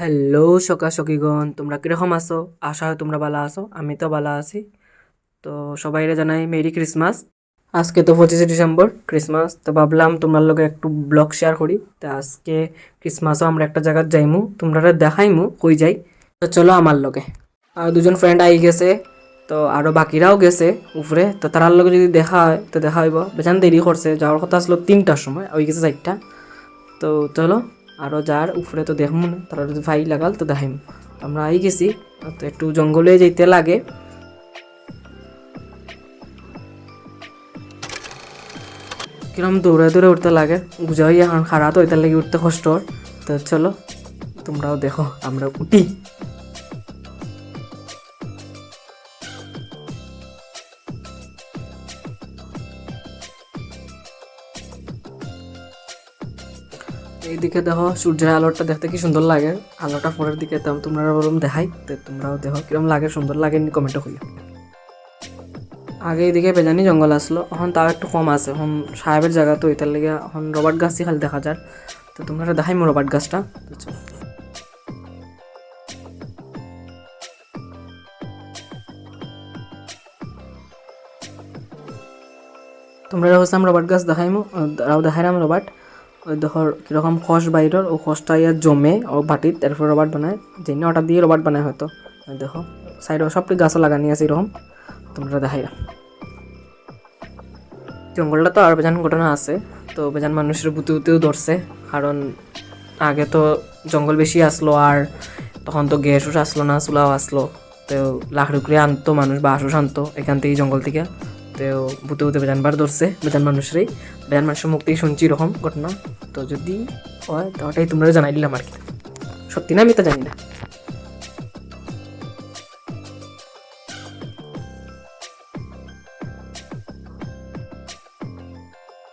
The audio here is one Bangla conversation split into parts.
হ্যালো সকা সকিগণ তোমরা কীরকম আছো? আশা হয় তোমরা ভালো আছো, আমি তো ভালো আছি। তো সবাইরে জানাই মেরি ক্রিসমাস। আজকে তো পঁচিশে ডিসেম্বর, ক্রিসমাস। তো ভাবলাম তোমার লগে একটু ব্লগ শেয়ার করি। তো আজকে ক্রিসমাসও আমরা একটা জায়গায় যাইমু তোমরা দেখাইমু কই যাই। তো চলো আমার লোকে আর দুজন ফ্রেন্ড আই গেছে, তো আরও বাকিরাও গেছে উপরে। তো তারার লগে যদি দেখা হয়, তো দেখা হইব। বেচান দেরি করছে, যাওয়ার কথা আসলো তিনটার সময়, ওই গেছে চারটা। তো চলো আরও যার উপরে তো দেখম না তারা যদি ভাই লাগাল তো দেখাইম। আমরা আই গেছি, তো একটু জঙ্গলে যেতে লাগে। কিরম দৌড়ে দৌড়ে উঠতে লাগে, বুঝাই এখন খারাপ তো ওইটার লাগে উঠতে কষ্ট। তো চলো, তোমরাও দেখো, আমরা উঠি। এইদিকে দেখো, সূর্যের আলোটা দেখতে কি সুন্দর লাগে। আলোটা পরের দিকে তোমরা বললাম দেখাই, তো তোমরাও দেখো কিরম লাগে, সুন্দর লাগে নি কমেন্টে কইও। আগে এইদিকে বেজানি জঙ্গল আসলো, এখন তাও একটু কম আছে, এখন সাহেবের জায়গা তো এটার লেগে এখন রবার্ট গাছই খালি দেখা যায়। তো তোমরা দেখাইমো রবার্ট গাছটা তোমরা হচ্ছে রবার্ট গাছ দেখাইমো দেখাইলাম রবার্ট। ওই দেখো কীরকম খস বাইরের ও খসটা ইয়া জমে, ও বাটিত তারপর রবার্ট বানায় যেন ওটা দিয়ে রবার্ট বানায় হয়তো। দেখো সাইডে সবটি গাছও লাগানি আছে এরকম তোমরা দেখাইলাম জঙ্গলটা তো আর বেজান ঘটনা আছে, তো বেজান মানুষের বুতে বুতেও ধরছে কারণ আগে তো জঙ্গল বেশি আসলো আর তখন তো গ্যাস উস আসলো না, চুলাও আসলো তো লাকড়ি আনতো মানুষ বা আশুস আনতো এখান থেকে জঙ্গল থেকে, তো বুতে বুতে বেজানবার ধরছে বেজান মানুষেরই বেজান মানুষের মুখ থেকে শুনছি এরকম ঘটনা। তো যদি হয় তো ওটাই তোমরা জানাই দিলাম আর কি। সত্যি না আমি তো জানি না।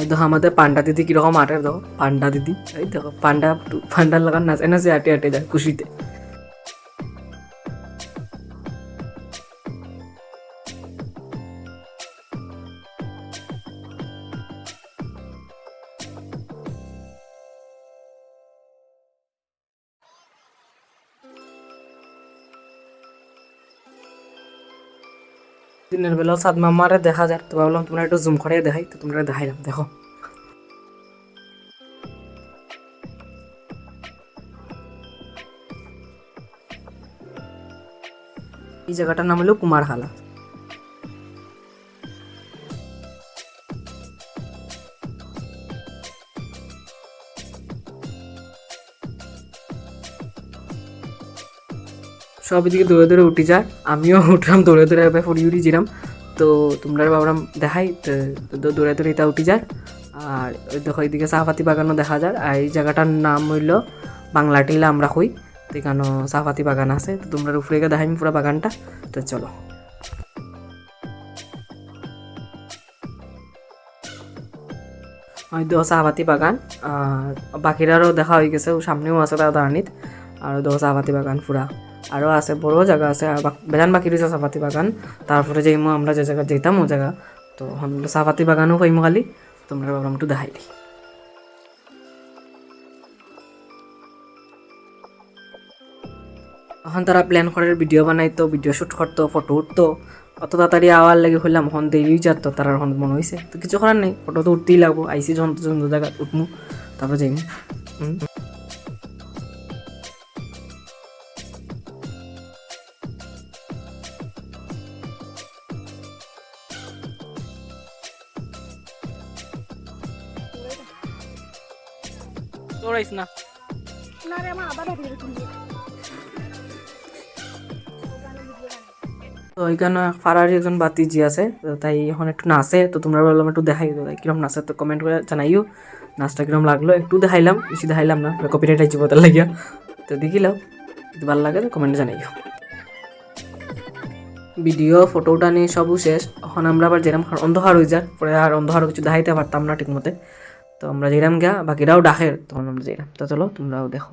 এই দেখো আমাদের পান্ডা দিদি কীরকম আটে দেখো। পান্ডা দিদি, এই দেখো, পান্ডা পান্ডার লাগান নাচে নাচে আটে আটে যায় খুশিতে। দিনের বেলাও সাদ মামারে দেখা যায়। তো ভাবলাম তোমরা একটু জুম করে দেখাই, তো তোমরা দেখাইলাম, দেখো। এই জায়গাটার নাম হলো কুমারহালা। সব এদিকে দৌড়ে দৌড়ে উঠি যায় আমিও উঠলাম, দৌড়ে দৌড়ে এবার ফুড়ি উড়ি জিরাম তো তোমরা ভাবলাম দেখাই দৌড়ে দৌড়ে এটা উঠি যায় আর দেখো এইদিকে চাহপাতি বাগানও দেখা যায় আর এই জায়গাটার নাম হইল বাংলা টিলা আমরা কই তো এখানে চাহপাতি বাগান আছে। তো তোমরা উপরে গিয়ে দেখাইম পুরো বাগানটা। তো চলো। হয়তো চাহপাতি বাগান। আর বাকিরারও দেখা হয়ে গেছে সামনেও আছে তার দাঁড়ানিত আর দেখো চাহপাতি বাগান পুরা। আরও আছে, বড় জায়গা আছে বেজান বাকি রয়েছে চাহপাতি বাগান। তারপরে যাইমো আমরা যে জায়গা যেতাম ও জায়গা। তো চাহপাতি বাগানও পাইমো খালি, তোমরা ভাবলাম একটু দেখাইলি এখন তারা প্ল্যান করে ভিডিও বানাইতো ভিডিও শ্যুট করতো ফটো উঠতো। অত তাড়াতাড়ি আওয়ার লাগে হইলাম, এখন দেরি যাত তার এখন মনে হয়েছে তো কিছু করার নেই ফটো তো উঠতেই লাগবো, আইসি যখন যখন জায়গা উঠমু, তারপরে যাইমু। দৌড়াইস না। না রে আমার আবার দেখে দেখে তো ওইখানে ফারারি একজন বাতিজি আছে তাই এখন একটু নাচে তো তোমরা বললাম একটু দেখাই তো কিরম নাচে তো কমেন্ট করে জানাইও নাচটা কিরম লাগল একটু দেখাইলাম বেশি দেখাইলাম না কপিরাইট আইছি বোতাল লাগিয়া। তো দেখিলাম যদি ভালো লাগে তো কমেন্টে জানাইও। ভিডিও ফটোটা নিয়ে সবও শেষ এখন আমরা আবার যেরকম অন্ধকার হয়ে যায় পরে আর অন্ধকার কিছু দেখাইতে পারতাম না ঠিক মতে তো আমরা যেরাম গা বাকিরাও ডাকের তখন আমরা যেরাম তো চলো তোমরাও দেখো।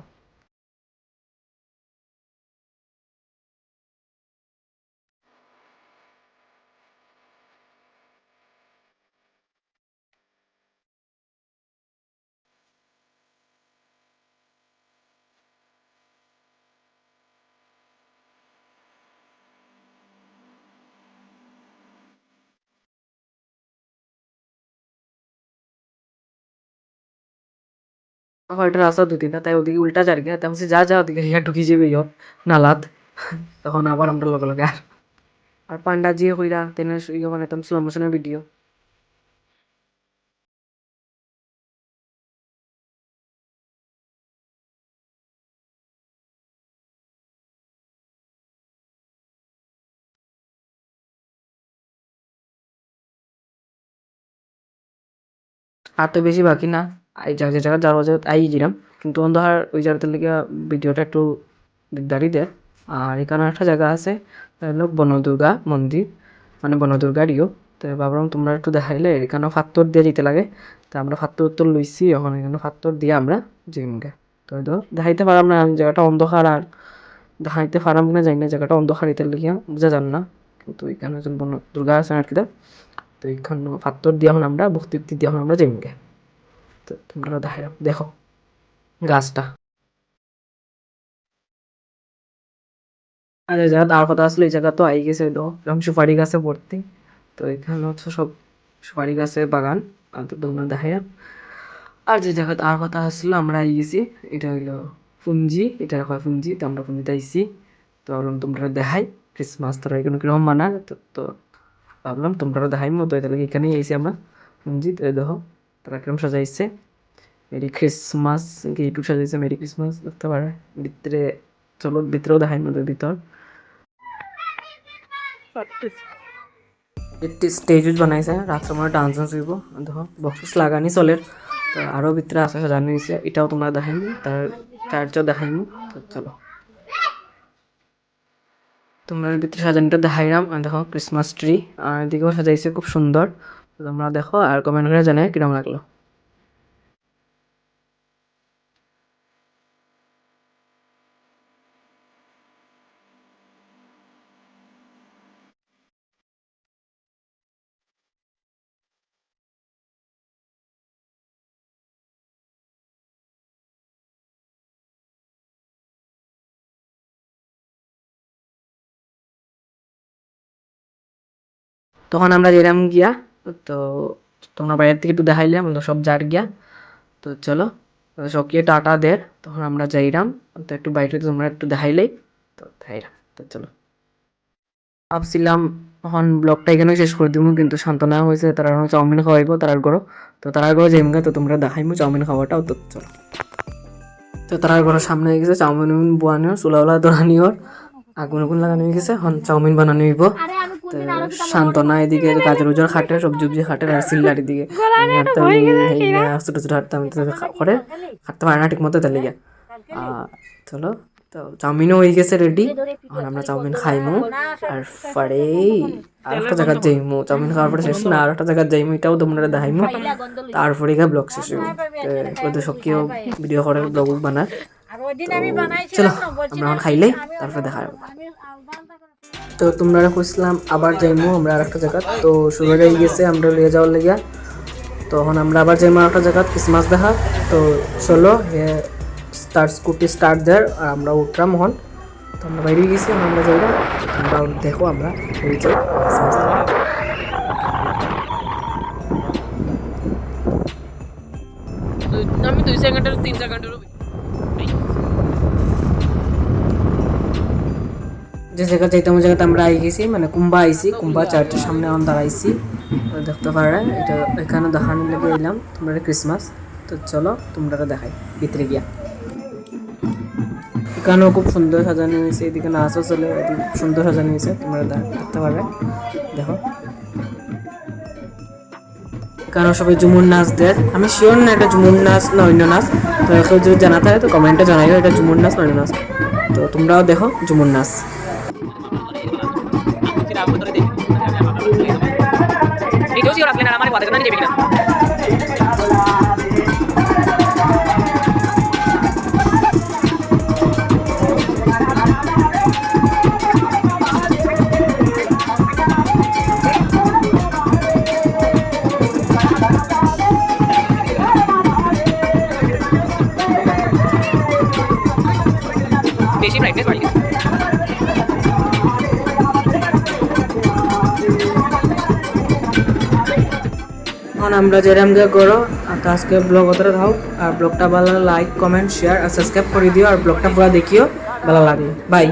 হয়তো রাস্তা দুটি না তাই ওদিকে উল্টা যার গিয়া তাই যা যা, ওদিকে ইয়া ঢুকি যাবে ইয়ত নালাত তখন আবার আমরা লগে লগে আর। আর পান্ডা জিয়ে কইরা তেনে ইয়ে বানাইতাম স্লো মোশনের ভিডিও আর তো বেশি বাকি না। এই যে জায়গা যাওয়া যায় আই গেলাম। কিন্তু অন্ধকার ওই জায়গাটার লিগে ভিডিওটা একটু দিকদারি দেয়। আর এখানে একটা জায়গা আছে লোক বনদুর্গা মন্দির মানে বনদুর্গারইও তো ভাবলাম তোমরা একটু দেখাইলে, এখানেও ফাত্তর দিয়ে যেতে লাগে। তো আমরা ফাত্তর উত্তর লইছি, এখন এখানে ফাত্তর দিয়ে আমরা জিমকে তো তো দেখাইতে পারলাম না জায়গাটা অন্ধকার আর দেখাইতে পারলাম না যাই না, জায়গাটা অন্ধকার এটার লিগে বুঝা যান না। কিন্তু এখানে একজন বন দুর্গা আছে আর কি তো এইখান ফাত্তর দিয়া হন আমরা ভক্তি দিয়া হন আমরা জিমকে তো, তোমরা দেখো, গাছটা। আর এই জায়গা আর কথা আসলে এই জায়গা তো আই গেছে তো। এরকম সুপারি গাছে ভর্তি। তো এখানে হচ্ছে সব সুপারি গাছের বাগান। আর তো তোমরা দেখাই আর যে জায়গাতে আর কথা আসলো আমরা আই গেছি। এটা হইল পুঞ্জি। এটা হয় পুঞ্জি। তো আমরা পুঞ্জিতে আইছি। তো ভাবলাম তোমরা দেখাই। ক্রিসমাস তারা এখানে কীরকম মানা তো তো ভাবলাম তোমরা দেখাই। মতো এটা এখানেই আইছি আমরা। পুঞ্জি তো দেখো। তারা কীরকম সাজাইছে? মেরি ক্রিসমাস গেটু সাজাইছে মেরি ক্রিসমাস দেখতে পারে ভিতরে চলো, ভিতরেও দেখাই মতো ভিতর। একটি স্টেজ বানাইছে, রাত্রে মানে ডান্স ডান্স হইব। দেখো বক্স লাগানি চলের আরও ভিতরে আছে সাজানো হয়েছে এটাও তোমরা দেখাইনি, তার চার্চও দেখাইনি চলো। তোমরা ভিতরে সাজানোটা দেখাইলাম দেখো ক্রিসমাস ট্রি আর এদিকেও সাজাইছে, খুব সুন্দর। তো তোমরা দেখো আর কমেন্ট করে জানাই কীরকম লাগল। তখন আমরা যেলাম গিয়া তো তোমরা বাইরের থেকে একটু দেখাইলাম সব যার গিয়া। তো চলো, সকিয়ে টাটা দের, তখন আমরা যাইলাম তো একটু বাইরে তোমরা একটু দেখাইলেই, তো দেখাইলাম তো চলো। ভাবছিলাম, এখন ব্লগটা এখানে শেষ করে দিব কিন্তু সান্ত্বনা হয়েছে, তারা এখন চাউমিন খাওয়াইবো, তারার ঘরও। তো তারার ঘরে যাইমগা, তো তোমরা দেখাইমো চাউমিন খাওয়াটাও, তো চলো। তো তারার ঘরের সামনে হয়ে গেছে চাউমিন বানানোর চুলাওলা ধরানিওর আগুন আগুন লাগানো হয়ে গেছে, এখন চাউমিন বানানো হইব। তো সান্ত্বনা এদিকে গাজর উজর খাটে সবজি উবজি খাটে আর সিল্লার এদিকে আমি হাঁটতাম এই না, ছোট ছোট হাঁটতাম করে হাঁটতে পারে না ঠিক মতো তাহলে গিয়া চলো তো চাউমিনও হয়ে গেছে রেডি আর আমরা চাউমিন খাইমু আর পরে আর একটা জায়গায় যাইমু চাউমিন খাওয়ার পরে শেষ না আর একটা জায়গায় যাইমু এটাও তোমরা দেখাইমু তারপরে গিয়ে ব্লগ শেষ হইব। তো ওদের সবকেও ভিডিও করে ব্লগ বানার আমি চলো আমরা বলছিলাম এখন খাইলেই তারপরে দেখা যাবে তো তোমরা খুঁজলাম আবার যাইমু আমরা আর একটা জায়গা তো হয়ে গেছে, আমরা লিয়ে যাওয়ার লেগিয়া। তখন আমরা আবার যাইমু আর একটা জায়গা ক্রিসমাস দেখা। তো চলো স্টার্ট স্কুটি স্টার্ট দেয় আর আমরা উঠলাম হন তো আমরা বাইরে গেছি আমরা যাইলাম। আমরা দেখো। আমরা। আমি দুই সেকেন্ডের তিন সেকেন্ডেরও যে জায়গা যাইতাম ওই জায়গাতে আমরা আই গেছি মানে কুম্বা আইছি, কুম্বা চার্চের সামনে এখন দাঁড়াইছি। দেখতে পারে, এটা এখানে দেখানোর লেগে এলাম। তোমরা ক্রিসমাস তো চলো তোমরা দেখাই, ভিতরে গিয়া। এখানেও খুব সুন্দর সাজানো হয়েছে, এদিকে নাচও চলে সুন্দর সাজানো হয়েছে, তোমরা দেখতে পারবে দেখো। এখানেও সবাই ঝুমুর নাচ দেয়। আমি শিওর না এটা ঝুমুর নাচ না অন্য নাচ। তো কেউ যদি জানা থাকে তো কমেন্টে জানাইও, এটা ঝুমুর নাচ না অন্য নাচ। তো তোমরাও দেখো ঝুমুর নাচ। ভিডিও সিওর আসলে না আমার কথা জানা দেবে কিনা এখন আমরা যেরাম গিয়ে করো তো আজকে ব্লগ অতটা থাও, আর ব্লগটা ভালো লাইক কমেন্ট শেয়ার আর সাবস্ক্রাইব করে দিও, আর ব্লগটা পুরো দেখিও, ভালো লাগে বাই